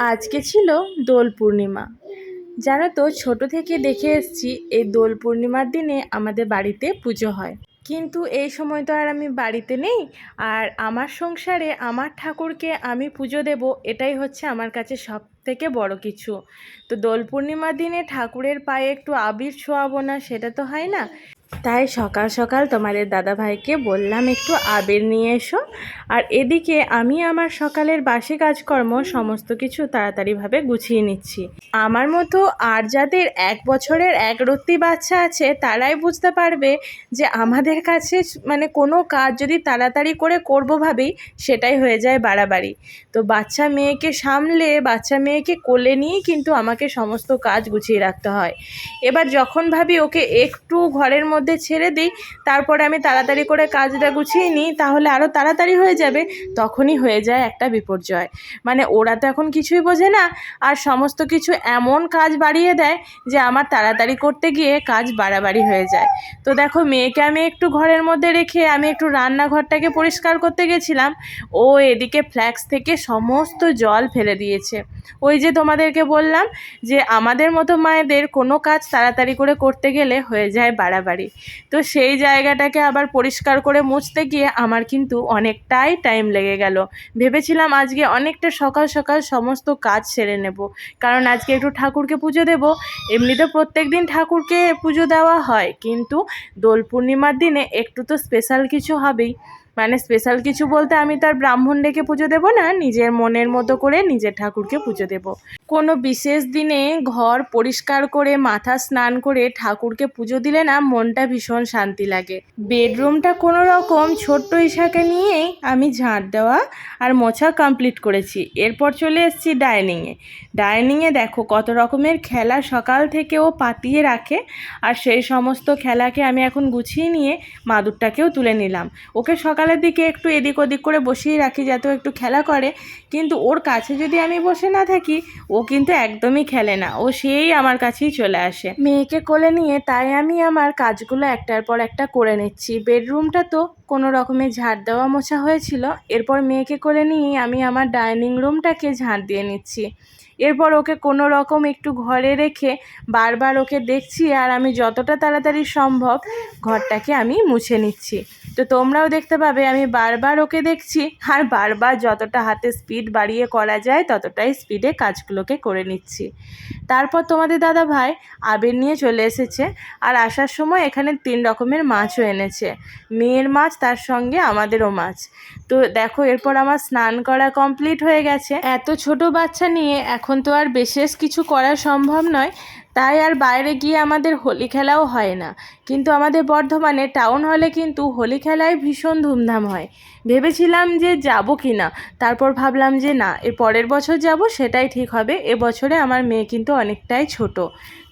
আজকে ছিল দোল পূর্ণিমা। জানো তো, ছোট থেকে দেখে এসেছি, এই দোল পূর্ণিমার দিনে আমাদের বাড়িতে পুজো হয়। কিন্তু এই সময় তো আর আমি বাড়িতে নেই, আর আমার সংসারে আমার ঠাকুরকে আমি পুজো দেব, এটাই হচ্ছে আমার কাছে সব থেকে বড় কিছু। তো দোল পূর্ণিমার দিনে ঠাকুরের পায়ে একটু আবির ছোঁয়াবো না, সেটা তো হয় না? তাই সকাল সকাল তোমাদের দাদা ভাইকে বললাম একটু আবির নিয়ে এসো। আর এদিকে আমি আমার সকালের বাসি কাজকর্ম সমস্ত কিছু তাড়াতাড়িভাবে গুছিয়ে নিচ্ছি। আমার মতো আর যাদের এক বছরের এক রত্তি বাচ্চা আছে, তারাই বুঝতে পারবে যে আমাদের কাছে মানে কোনো কাজ যদি তাড়াতাড়ি করে করব ভাবেই সেটাই হয়ে যায় বাড়াবাড়ি। তো বাচ্চা মেয়েকে সামলে, বাচ্চা মেয়েকে কোলে নিয়েই কিন্তু আমাকে সমস্ত কাজ গুছিয়ে রাখতে হয়। এবার যখন ভাবি ওকে একটু ঘরের মধ্যে ছেড়ে দিই, তারপরে আমি তাড়াতাড়ি করে কাজটা গুছিয়ে নিই, তাহলে আরও তাড়াতাড়ি হয়ে যাবে, তখনই হয়ে যায় একটা বিপর্যয়। মানে ওরা তো এখন কিছুই বোঝে না, আর সমস্ত কিছু এমন কাজ বাড়িয়ে দেয় যে আমার তাড়াতাড়ি করতে গিয়ে কাজ বাড়াবাড়ি হয়ে যায়। তো দেখো, মেয়েকে আমি একটু ঘরের মধ্যে রেখে আমি একটু রান্নাঘরটাকে পরিষ্কার করতে গেছিলাম। ও এদিকে ফ্ল্যাক্স থেকে সমস্ত জল ফেলে দিয়েছে। ওই যে তোমাদেরকে বললাম যে আমাদের মতো মায়েদের কোনো কাজ তাড়াতাড়ি করে করতে গেলে হয়ে যায় বাড়াবাড়ি। তো সেই জায়গাটাকে আবার পরিষ্কার করে মুছতে গিয়ে আমার কিন্তু অনেকটাই টাইম লেগে গেল। ভেবেছিলাম আজকে অনেকটা সকাল সকাল সমস্ত কাজ সেরে নেব। কারণ আজকে একটু ঠাকুরকে পুজো দেব। এমনিতে প্রত্যেক দিন ঠাকুরকে পুজো দেওয়া হয়, কিন্তু দোল পূর্ণিমার দিনে একটু তো স্পেশাল কিছু হবেই। মানে স্পেশাল কিছু বলতে আমি তার ব্রাহ্মণ ডেকে পুজো দেবো না, নিজের মনের মতো করে নিজের ঠাকুরকে পুজো দেব। কোনো বিশেষ দিনে ঘর পরিষ্কার করে, মাথা স্নান করে ঠাকুরকে পুজো দিলে না মনটা ভীষণ শান্তি লাগে। বেডরুমটা কোনো রকম ছোট্ট ইশাকে নিয়েই আমি ঝাঁট দেওয়া আর মোছা কমপ্লিট করেছি। এরপর চলে এসেছি ডাইনিংয়ে ডাইনিংয়ে দেখো কত রকমের খেলা সকাল থেকে ও পাতিয়ে রাখে আর সেই সমস্ত খেলাকে আমি এখন গুছিয়ে নিয়ে মাদুরটাকেও তুলে নিলাম। ওকে সকালের দিকে একটু এদিক ওদিক করে বসিয়ে রাখি যাতে একটু খেলা করে। কিন্তু ওর কাছে যদি আমি বসে না থাকি, ও কিন্তু একদমই খেলে না। ও সেই আমার কাছেই চলে আসে। মেয়েকে কোলে নিয়ে তাই আমি আমার কাজগুলো একটার পর একটা করে নিচ্ছি। বেডরুমটা তো কোনো রকমে ঝাড় দেওয়া মোছা হয়েছিল। এরপর মেয়েকে কোলে নিয়ে আমি আমার ডাইনিং রুমটাকে ঝাড় দিয়ে নিচ্ছি। এরপর ওকে কোনো রকম একটু ঘরে রেখে বারবার ওকে দেখছি আর আমি যতটা তাড়াতাড়ি সম্ভব ঘরটাকে আমি মুছে নিচ্ছি। তো তোমরাও দেখতে পাবে, আমি বারবার ওকে দেখছি। আর বারবার যতটা হাতে স্পিড বাড়িয়ে করা যায়, ততটাই স্পিডে কাজগুলোকে করে নিচ্ছি। তারপর তোমাদের দাদা ভাই আবির নিয়ে চলে এসেছে আর আসার সময় এখানে তিন রকমের মাছও এনেছে। মেয়ের মাছ, তার সঙ্গে আমাদেরও মাছ। তো দেখো, এরপর আমার স্নান করা কমপ্লিট হয়ে গেছে। এত ছোট বাচ্চা নিয়ে এখন তো আর বিশেষ কিছু করা সম্ভব নয়। তাই আর বাইরে গিয়ে আমাদের হোলি খেলাও হয় না। কিন্তু আমাদের বর্ধমানে টাউন হলে কিন্তু হোলি খেলায় ভীষণ ধুমধাম হয়। ভেবেছিলাম যে যাব কি না তারপর ভাবলাম যে না, এর পরের বছর যাব, সেটাই ঠিক হবে। এ বছরে আমার মেয়ে কিন্তু অনেকটাই ছোট।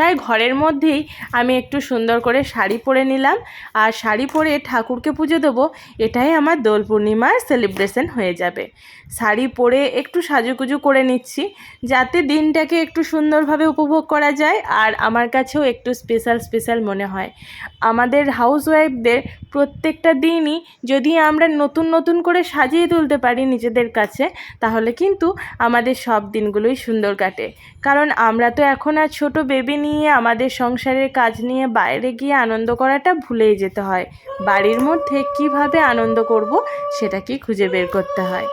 তাই ঘরের মধ্যেই আমি একটু সুন্দর করে শাড়ি পরে নিলাম। আর শাড়ি পরে ঠাকুরকে পুজো দেবো, এটাই আমার দোল পূর্ণিমার সেলিব্রেশন হয়ে যাবে। শাড়ি পরে একটু সাজুগুজু করে নিচ্ছি, যাতে দিনটাকে একটু সুন্দরভাবে উপভোগ করা যায় আর আমার কাছেও একটু স্পেশাল স্পেশাল মনে হয়। আমাদের হাউস ওয়াইফদের প্রত্যেকটা দিনই যদি আমরা নতুন নতুন করে সাজিয়ে তুলতে পারি নিজেদের কাছে, তাহলে কিন্তু আমাদের সব দিনগুলোই সুন্দর কাটে। কারণ আমরা তো এখন আর ছোট বেবি নিয়ে আমাদের সংসারের কাজ নিয়ে বাইরে গিয়ে আনন্দ করাটা ভুলেই যেতে হয়। বাড়ির মধ্যে কীভাবে আনন্দ করব সেটাকে খুঁজে বের করতে হয়?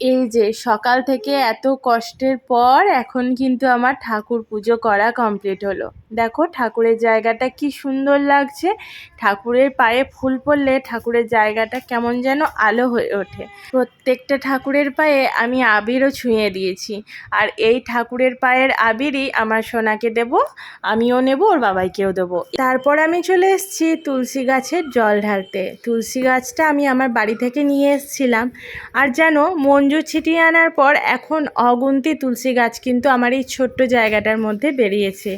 এই যে সকাল থেকে এত কষ্টের পর এখন কিন্তু আমার ঠাকুর পুজো করা কমপ্লিট হলো। দেখো ঠাকুরের জায়গাটা কি সুন্দর লাগছে। ঠাকুরের পায়ে ফুল পড়লে ঠাকুরের জায়গাটা কেমন যেন আলো হয়ে ওঠে। প্রত্যেকটা ঠাকুরের পায়ে আমি আবিরও ছুঁয়ে দিয়েছি। আর এই ঠাকুরের পায়ের আবিরই আমার সোনাকে দেব, আমিও নেব, ওর বাবাইকেও দেবো। তারপর আমি চলে এসেছি তুলসী গাছের জল ঢালতে। তুলসী গাছটা আমি আমার বাড়ি থেকে নিয়ে এসেছিলাম। আর যেন মঞ্জু ছিটিয়ে আনার পর এখন অগুন্তি তুলসী গাছ কিন্তু আমার এই ছোট্ট জায়গাটার মধ্যে বেরিয়েছে।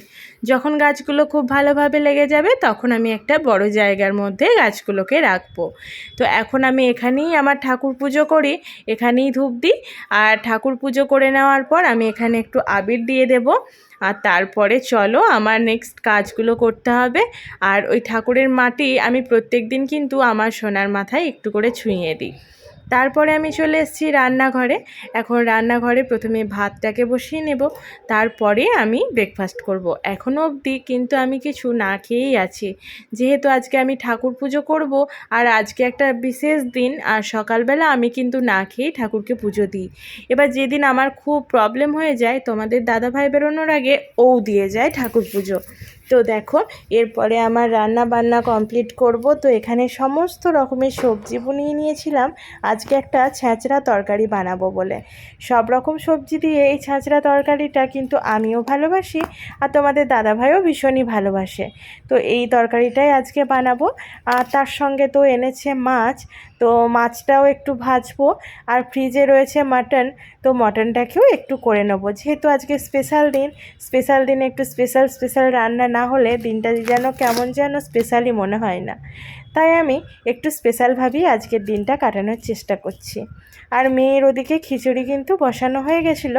যখন গাছগুলো খুব ভালোভাবে লেগে যাবে তখন আমি একটা বড় জায়গার মধ্যে গাছগুলোকে রাখব। তো এখন আমি এখানেই আমার ঠাকুর পুজো করি, এখানেই ধূপ দিই আর ঠাকুর পুজো করে নেওয়ার পর আমি এখানে একটু আবির দিয়ে দেব আর তারপরে চলো আমার নেক্সট কাজগুলো করতে হবে আর ওই ঠাকুরের মাটি আমি প্রত্যেক দিন কিন্তু আমার সোনার মাথায় একটু করে ছুঁয়ে দিই। তারপরে আমি চলে এসেছি রান্নাঘরে। এখন রান্নাঘরে প্রথমে ভাতটাকে বসিয়ে নেব, তারপরে আমি ব্রেকফাস্ট করব। এখনও অবধি কিন্তু আমি কিছু না খেয়েই আছি। যেহেতু আজকে আমি ঠাকুর পুজো করব আর আজকে একটা বিশেষ দিন, আর সকালবেলা আমি কিন্তু না খেয়েই ঠাকুরকে পুজো দিই। এবার যেদিন আমার খুব প্রবলেম হয়ে যায়, তোমাদের দাদা ভাই বেরোনোর আগে ও দিয়ে যায় ঠাকুর পুজো। তো দেখো, এরপরে আমার রান্না বান্না কমপ্লিট করব। তো এখানে সমস্ত রকমের সবজি বনিয়ে নিয়েছিলাম। আজকে একটা ছ্যাঁচড়া তরকারি বানাবো বলে। সব রকম সবজি দিয়ে এই ছ্যাঁচড়া তরকারিটা কিন্তু আমিও ভালোবাসি আর তোমাদের দাদাভাইও ভীষণই ভালোবাসে। তো এই তরকারিটাই আজকে বানাবো। আর তার সঙ্গে তো এনেছে মাছ। তো মাছটাও একটু ভাজবো। আর ফ্রিজে রয়েছে মাটন তো মটনটাকেও একটু করে নেব। যেহেতু আজকে স্পেশাল দিন স্পেশাল দিনে একটু স্পেশাল স্পেশাল রান্না না হলে দিনটা যেন কেমন যেন স্পেশালি মনে হয় না। তাই আমি একটু স্পেশালভাবেই আজকের দিনটা কাটানোর চেষ্টা করছি। আর মেয়ের ওদিকে খিচুড়ি কিন্তু বসানো হয়ে গেছিল।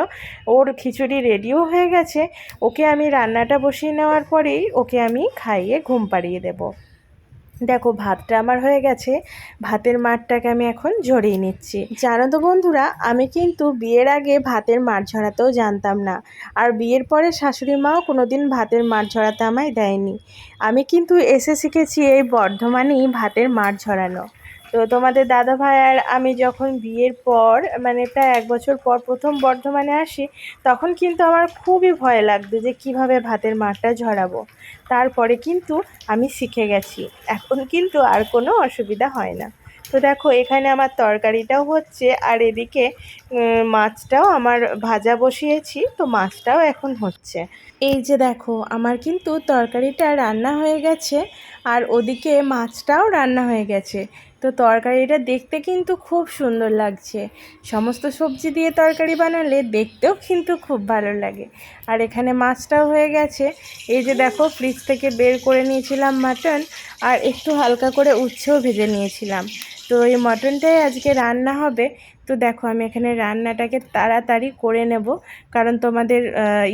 ওর খিচুড়ি রেডিও হয়ে গেছে। ওকে আমি রান্নাটা বসিয়ে নেওয়ার পরেই ওকে আমি খাইয়ে ঘুম পাড়িয়ে দেবো। দেখো, ভাতটা আমার হয়ে গেছে। ভাতের মাঠটাকে আমি এখন ঝরিয়ে নিচ্ছি। জানো তো বন্ধুরা, আমি কিন্তু বিয়ের আগে ভাতের মাঠ ঝরাতেও জানতাম না। আর বিয়ের পরে শাশুড়ি মাও কোনো দিন ভাতের মাঠ ঝরাতে আমায় দেয়নি। আমি কিন্তু এসে শিখেছি এই বর্ধমানেই ভাতের মাঠ ঝরানো। তো তোমাদের দাদা ভাই আর আমি যখন বিয়ের পর মানে প্রায় এক বছর পর প্রথম বর্ধমানে আসি, তখন কিন্তু আমার খুবই ভয় লাগতো যে কীভাবে ভাতের মাঠটা ঝরাবো। তারপরে কিন্তু আমি শিখে গেছি। এখন কিন্তু আর কোনো অসুবিধা হয় না। তো দেখো, এখানে আমার তরকারিটাও হচ্ছে, আর এদিকে মাছটাও আমার ভাজা বসিয়েছি, তো মাছটাও এখন হচ্ছে। এই যে দেখো, আমার কিন্তু তরকারিটা রান্না হয়ে গেছে, আর ওদিকে মাছটাও রান্না হয়ে গেছে। তো তরকারিটা দেখতে কিন্তু খুব সুন্দর লাগছে। সমস্ত সবজি দিয়ে তরকারি বানালে দেখতেও কিন্তু খুব ভালো লাগে। আর এখানে মাছটাও হয়ে গেছে। এই যে দেখো ফ্রিজ থেকে বের করে নিয়েছিলাম মাটন আর একটু হালকা করে উচ্ছেও ভেজে নিয়েছিলাম। তো এই মটনটাই আজকে রান্না হবে। তো দেখো, আমি এখানে রান্নাটাকে তাড়াতাড়ি করে নেব। কারণ তোমাদের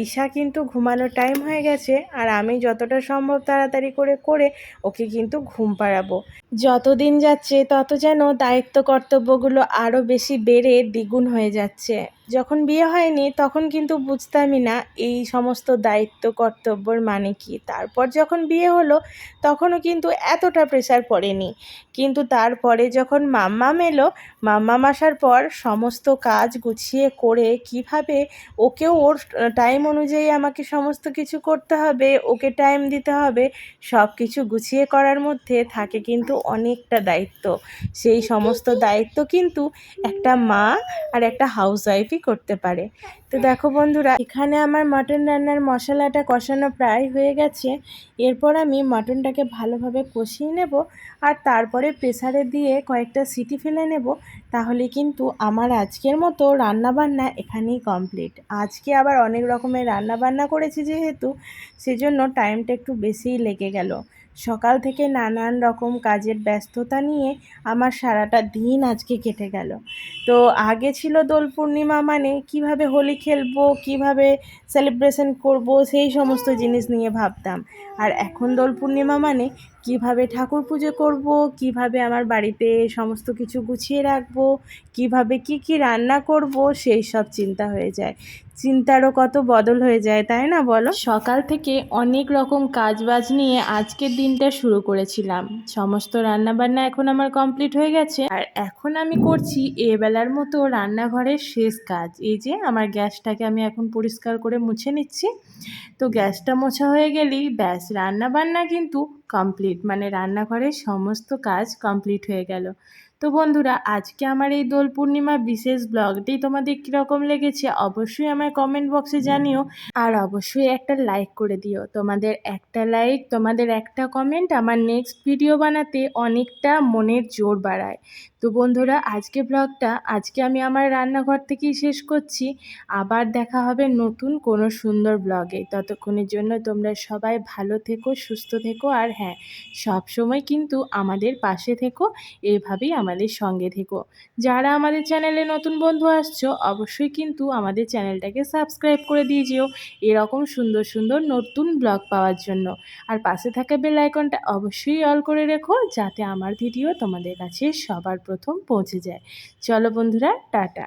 ঈশা কিন্তু ঘুমানোর টাইম হয়ে গেছে, আর আমি যতটা সম্ভব তাড়াতাড়ি করে করে ওকে কিন্তু ঘুম পাড়াবো। যত দিন যাচ্ছে, তত যেন দায়িত্ব কর্তব্যগুলো আরও বেশি বেড়ে দ্বিগুণ হয়ে যাচ্ছে। যখন বিয়ে হয়নি, তখন কিন্তু বুঝতামই না এই সমস্ত দায়িত্ব কর্তব্যর মানে কি। তারপর যখন বিয়ে হলো, তখনও কিন্তু এতটা প্রেশার পড়েনি। কিন্তু তারপরে যখন মাম্মাম এলো, মাম্মাম আসার পর সমস্ত কাজ গুছিয়ে করে কীভাবে ওকেও ওর টাইম অনুযায়ী আমাকে সমস্ত কিছু করতে হবে, ওকে টাইম দিতে হবে সব কিছু গুছিয়ে করার মধ্যে থাকে কিন্তু অনেকটা দায়িত্ব। সেই সমস্ত দায়িত্ব কিন্তু একটা মা আর একটা হাউস ওয়াইফই করতে পারে। তো দেখো বন্ধুরা, এখানে আমার মটন রান্নার মশলাটা কষানো প্রায় হয়ে গেছে। এরপর আমি মটনটাকে ভালোভাবে কষিয়ে নেব আর তারপরে প্রেসারে দিয়ে কয়েকটা সিটি ফেলে নেব। তাহলে কিন্তু আমার আজকের মতো রান্নাবান্না এখানেই কমপ্লিট আজকে আবার অনেক রকমের রান্নাবান্না করেছি যেহেতু, সেজন্য টাইমটা একটু বেশিই লেগে গেল। সকাল থেকে নানান রকম কাজের ব্যস্ততা নিয়ে আমার সারাটা দিন আজকে কেটে গেল। তো আগে ছিল দোল পূর্ণিমা মানে কীভাবে হোলি খেলব, কীভাবে সেলিব্রেশন করব, সেই সমস্ত জিনিস নিয়ে ভাবতাম। আর এখন দোল পূর্ণিমা মানে কীভাবে ঠাকুর পুজো করব, কীভাবে আমার বাড়িতে সমস্ত কিছু গুছিয়ে রাখব, কীভাবে কি কি রান্না করব, সেই সব চিন্তা হয়ে যায়। চিন্তারও কত বদল হয়ে যায়, তাই না বলো? সকাল থেকে অনেক রকম কাজ বাজ নিয়ে আজকের দিনটা শুরু করেছিলাম। সমস্ত রান্নাবান্না এখন আমার কমপ্লিট হয়ে গেছে। আর এখন আমি করছি এবেলার মতো রান্নাঘরের শেষ কাজ। এই যে আমার গ্যাসটাকে আমি এখন পরিষ্কার করে মুছে নিচ্ছি। তো গ্যাসটা মোছা হয়ে গেলেই ব্যাস, রান্নাবান্না কিন্তু কমপ্লিট। মানে রান্নাঘরের সমস্ত কাজ কমপ্লিট হয়ে গেল। তো বন্ধুরা, আজকে আমার এই দোল পূর্ণিমা বিশেষ ব্লগটি তোমাদের কীরকম লেগেছে অবশ্যই আমার কমেন্ট বক্সে জানিও। আর অবশ্যই একটা লাইক করে দিও। তোমাদের একটা লাইক তোমাদের একটা কমেন্ট আমার নেক্সট ভিডিও বানাতে অনেকটা মনের জোর বাড়ায়। তো বন্ধুরা, আজকে ব্লগটা, আজকে আমি আমার রান্নাঘর থেকেই শেষ করছি। আবার দেখা হবে নতুন কোনো সুন্দর ব্লগে। ততক্ষণের জন্য তোমরা সবাই ভালো থেকো, সুস্থ থেকো। আর হ্যাঁ সব সময় কিন্তু আমাদের পাশে থেকো। এভাবেই আমাদের সঙ্গে থেকো। যারা আমাদের চ্যানেলে নতুন বন্ধু আসছো, অবশ্যই কিন্তু আমাদের চ্যানেলটাকে সাবস্ক্রাইব করে দিয়ে যেও এরকম সুন্দর সুন্দর নতুন ব্লগ পাওয়ার জন্য। আর পাশে থাকা বেল আইকনটা অবশ্যই অল করে রেখো, যাতে আমার ভিডিও তোমাদের কাছে সবার প্রথম পৌঁছে যায়। চলো বন্ধুরা, টাটা।